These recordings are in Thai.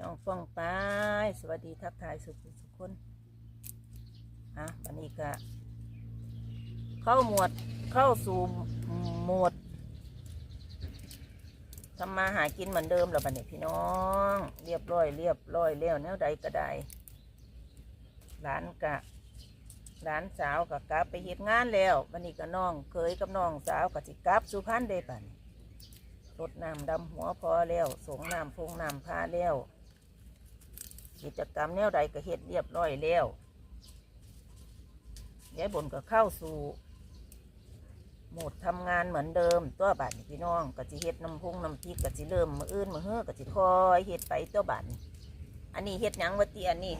น้องฟ้องไป สวัสดีทักทายสุขสุขคนอะวันนี้ก็เข้าหมวดเข้าสู่หมวดทำมาหากินเหมือนเดิมแล้วบัดนี้พี่น้อง เรียบร้อยเรียบร้อยแล้วแนวใดก็ได้หลานกะหลานสาวกับกลับไปเฮ็ดงานแล้ววันนี้ก็น้องเคยกับน้องสาวกับสิกลับสุพรรณเด้ปันรดน้ำดำหัวพอแล้ว สงน้ำพงน้ำพาแล้ว กิจกรรมแนวใดก็เฮ็ดเรียบร้อยแล้วยายบนก็เข้าสู่โหมดทำงานเหมือนเดิม ตัวบัตรพี่น้องก็จะเฮ็ดน้ำพุงน้ำพริกก็จะเริ่มมืออื่นมือเฮือก็จะคอยเฮ็ดไปตัวบัตรอันนี้เฮ็ดยังวะตีอันนี้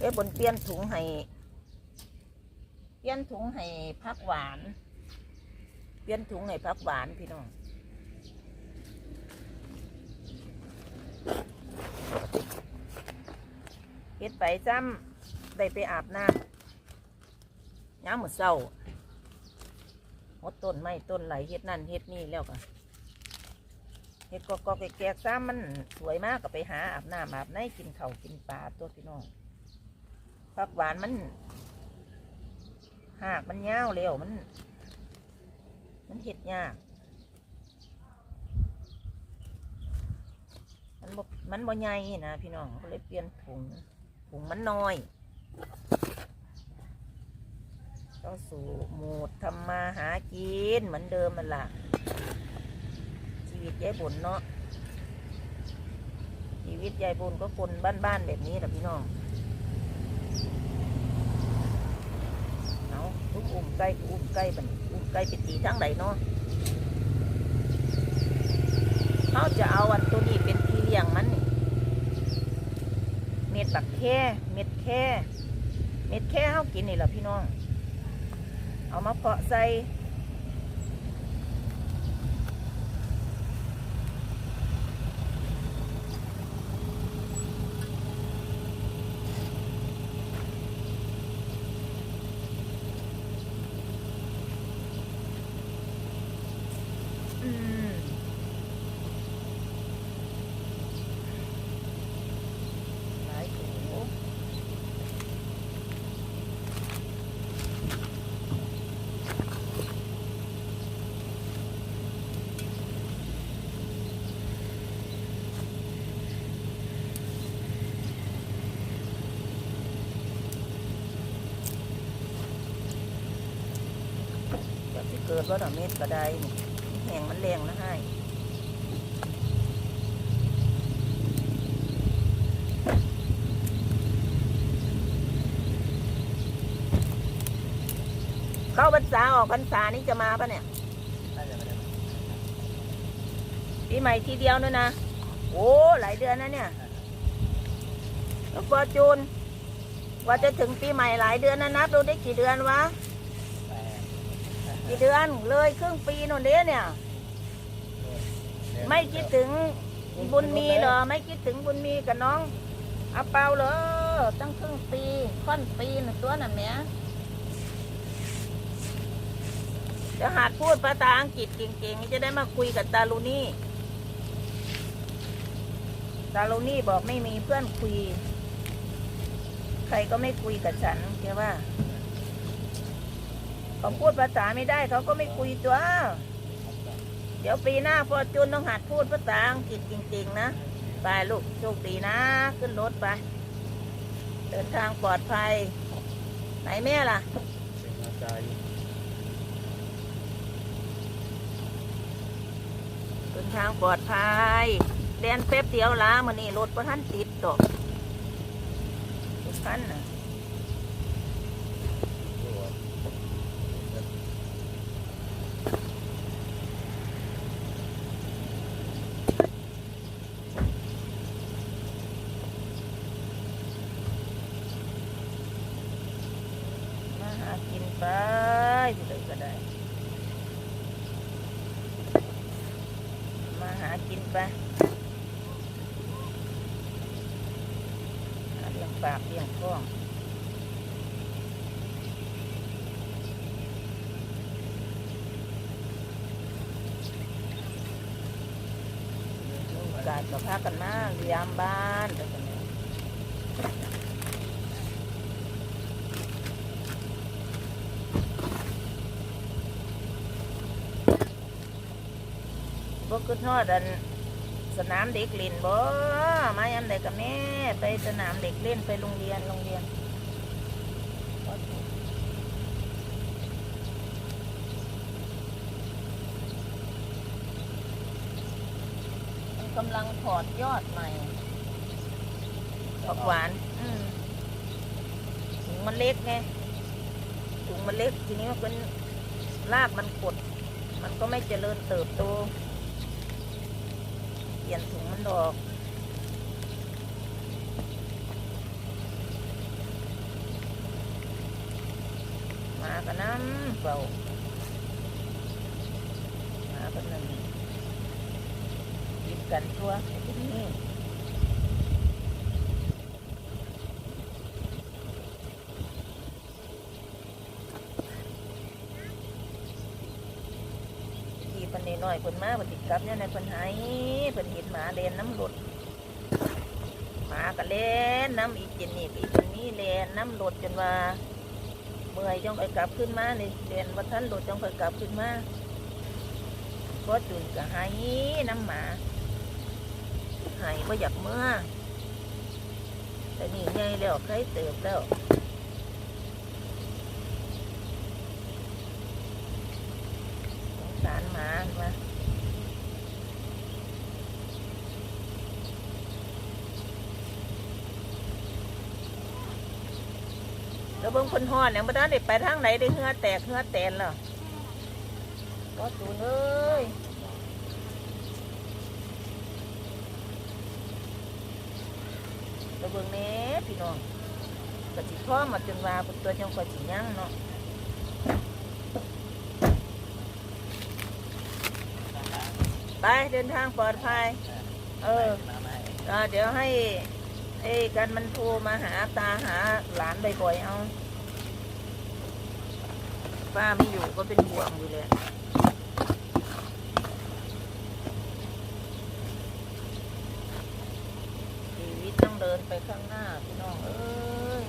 ยายบนเปลี่ยนถุงให้เปลี่ยนถุงให้พักหวาน เปลี่ยนถุงให้พักหวานพี่น้อง ฮ็ดไปซ้ำได้ไปอาบน้ำย้ำมือเศร้าหดต้นไม้ต้นไหลเฮ็ดนั่นเฮ็ดนี่แล้วก็เฮ็ดกอกๆแกกๆซ้ำมันสวยมากก็ไปหาอาบน้ำอาบในกินเข้ากินปลาตัวพี่น้องผักหวานมันหากมันยาวเร็วมัน มันเฮ็ดยากมันบ่มันบ่ใหญ่นะพี่น้องก็เลยเปลี่ยนถุง งมันน้อยเข้าสู่โหมดทำมาหากินเหมือนเดิมมันล่ะชีวิตยายบุญเนาะชีวิตยายบุญก็คนบ้านๆแบบนี้แหละพี่น้องเอาทุกอุ้มไก่ก็อุ้มไก่บันอุ้มไก่ไปตีทั้งใดเนาะเขาจะเอาอันตัวนี้เป็นที่เลี้ยงมันนี่เม็ด บักแค่เม็ดแค่ เม็ดแค่เขากินนี่แหละพี่น้อง เอามาเพาะใส่อืม หลายถุงจะสิ เกิดว่าดอกเม็ดก็ไดแห้งมันแรงนะให้เข้าพรรษาออกพรรษานี่จะมาปะเนี่ยปีใหม่ทีเดียวเนี่ยนะโอ้หลายเดือนนะเนี่ยแล้วก็จูนว่าจะถึงปีใหม่หลายเดือนนะนับดูได้กี่เดือนวะ กี่เดือนเลยครึ่งปีโน่นเด้เนี่ย ไม่คิดถึงบุญมีเหรอ ไม่คิดถึงบุญมีกับน้องอาเปาเหรอตั้งครึ่งปีค่อนปีน่ะตัวน่ะแหม่จะหัดพูดภาษาอังกฤษเก่งๆ จะได้มาคุยกับตาลูนี่ ตาลูนี่บอกไม่มีเพื่อนคุย ใครก็ไม่คุยกับฉันใช่ว่า เขาพูดภาษาไม่ได้เขาก็ไม่คุยตัว เดี๋ยวปีหน้าพอจุนต้องหัดพูดภาษาอังกฤษจริง ๆ นะ ไปลูกโชคดีนะ ขึ้นรถไป เดินทางปลอดภัย ไหนแม่ล่ะเดินทางปลอดภัยเรียนเป๊บเดียวละมันนี่รถพระท่านติดดอกทุกท่านนะมาหากินไปอยู่เลยก็ได้ มาหา กินไปเลี้ยงปากเลี้ยงท้องกาาทก็พากันมาเลี้ยมบ้าน ไปกันเลยบ่คือทอดอันสนามเด็กเล่นบ่มายันใดกับแม่ไปสนามเด็กเล่นไปโรงเรียนโรงเรียนมันกำลังถอดยอดใหม่ผักหวานอืมถุงมันเล็กไงถุงมันเล็กทีนี้มันเป็นรากมันกด มันก็ไม่เจริญเติบโต เอียนถุงมันดอกมากันน้ำเปล่ามากันนึ่งยิบกันทั่วไอ้ที่นี่ขี่ปั นนี้น้อยคนมาปฏิกลับเนี่ยในคนหายเพิ่นเห็นหมาเลนน้ำหลดหมาก็เล่นน้ำอีกเจนนี่อีกคนนี้เลนน้ำหลดจนว่าเมื่อยจังค่อยกลับขึ้นมานี่เรียนว่าท่านหลุดจังค่อยกลับขึ้นมาก็จุนก็หายน้ำหมาหายว่าอยากเมื่อแต่นี่ไงแล้วใครเติบแล้ว สารหมามาแล้วเบิ่งคนหอดเนี่ยมาได้ไปทางไหนได้เหือแตกเหือแตนแล้วก็จูนเอ้ยแล้วเบิ่งแหน่พี่น้องกะสิพ่อมาจนว่าเป็นตัวจังกว่าสิยังเนาะ ไปเดินทางปลอดภัย เออเอ่อเดี๋ยวให้ไอ้กันมันโทรมาหาตาหาหลานบ่อยๆเอาป้าไม่อยู่ก็เป็นห่วงอยู่เลยชีวิตต้องเดินไปข้างหน้าพี่น้องเอ้ย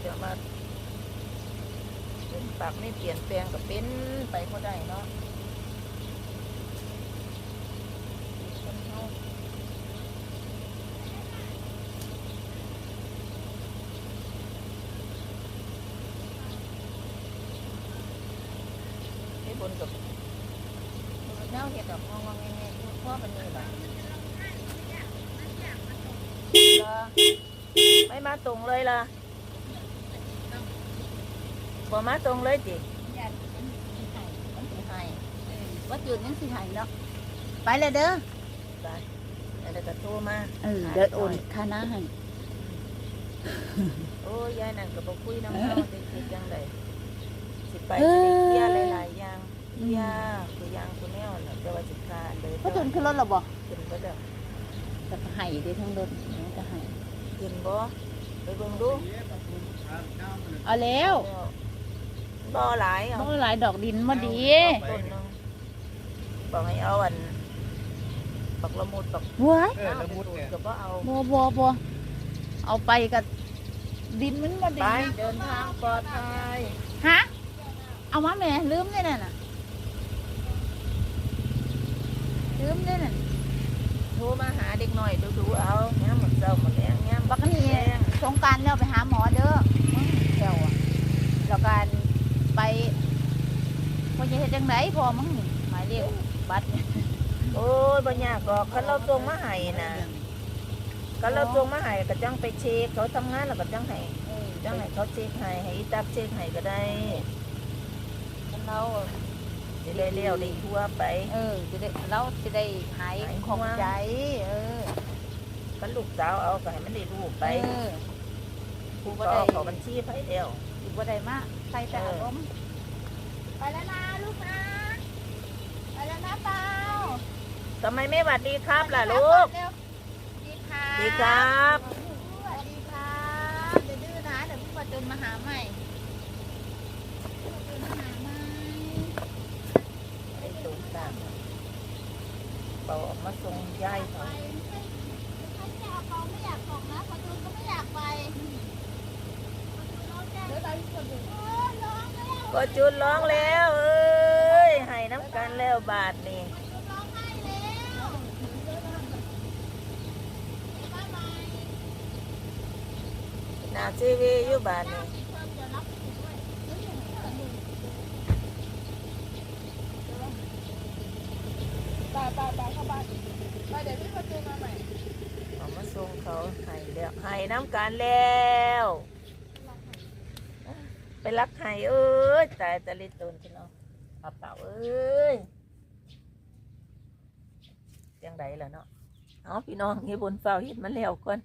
เดี๋ยวมาเป็นปากไม่เปลี่ยนแปลงกับเป็นไปก็ได้เนาะคนเฮา ไอ้บนกับเน่าเห็ดดอกงองๆแงๆคือพ่อมันนี่แบบไม่มาตรงเลยล่ะบ่มาตรงเลยจิมันสิให้ว่าจุดยังสิหายเนาะไปเลยเด้อได้แล้วก็โทรมาเออเดี๋ยวโอนค่าน้าให้โอ้ยายนั่นก็บ่คุยน้ำเฮาจะคิดจังไดสิไปสิได้เคลียร์หลายๆอย่างเคลียร์คือย่างคุณแนวน่ะแต่ว่าสิคาเลยก็จุนขึ้นรถหรอบ่ขึ้นบ่ได้จะให้ได้ทั้งรถมันจะให้ขึ้นบ่ ไปเบิ่งดูเอาแล้วบ่หลายเอาบ่หลายดอกดินมาดีต้นหนึงบอกให้เอาอันปักละมุดปักว้ายเออละมุดเนี่ยก็บ่เอาบ่บ่บ่เอาไปกับดินมันมาดีไปเดินทางปลอดภัยฮะเอามาแม่ลืมได้นั่นน่ะลืมได้นั่นโทรมาหาเด็กหน่อยดูๆเอาแง่หมดเจ้าหมดแรงแง่บักนี่ สงกรารแล้วไปหาหมอเด้อมึงเดี๋ยวอะแล้วการไปว่าจะเฮ็ดจังไดพอมึงนี่หมายเลขบัตรเนี่ยโอ้ยบ่ยากหรอกคันเราส่งมาให้นะคันเราส่งมาให้ก็จังไปเช็คเขาทำงานแล้วก็จังให้จังให้เขาเช็คให้ให้อีตักเช็คให้ก็ได้คันเราจะได้เลี้ยวได้ทั่วไป เออจะได้เราจะได้หายหายของห่วงใจ เออ คันลูกสาวเอาก็ให้มันได้รู้ไปเออผู้ก็เอาเขาบัญชีไปเดียวอยู่บ่ได้มากใส่แต่เออออารมณ์ไปแล้วนะลูกนะ ไปแล้วนะเปล่าทำไมไม่หวัดดีครับล่ะลูก เร็วดีค่ะดีครับ สวัสดีครับเดี๋ยวดื้อนะเดี๋ยวพี่ประจุนมาหาใหม่ประจุนมาหาใหม่ไอ้ตูนตามเบาออกมาส่งยายเขาไปเขาไม่ อยากเอาไม่อยากส่งนะคนอื่นก็ไม่อยากไปร้องแจ้งเออร้องแล้ว ก็จุดร้องแล้วเอ้ยให้น้ำกันแล้วบาทนี่ร้องไห้แล้วบ๊ายบายหนาทีวีอยู่บาทนี่ปิดเทอมเดี๋ยวรับผิดด้วยไปไปไปเข้าบ้านไปเดี๋ยวพี่ประตูมาใหม่ เอามา ส่งเขาให้แล้วให้น้ำกันแล้ว ไปรักให้เอ้ยตายตะลิตนพี่น้องเอาเป่าเอ้ยจังไดล่ะเนาะเอาพี่น้องเฮ็ดบนเฝ้าเฮ็ดมันแล้วก่อน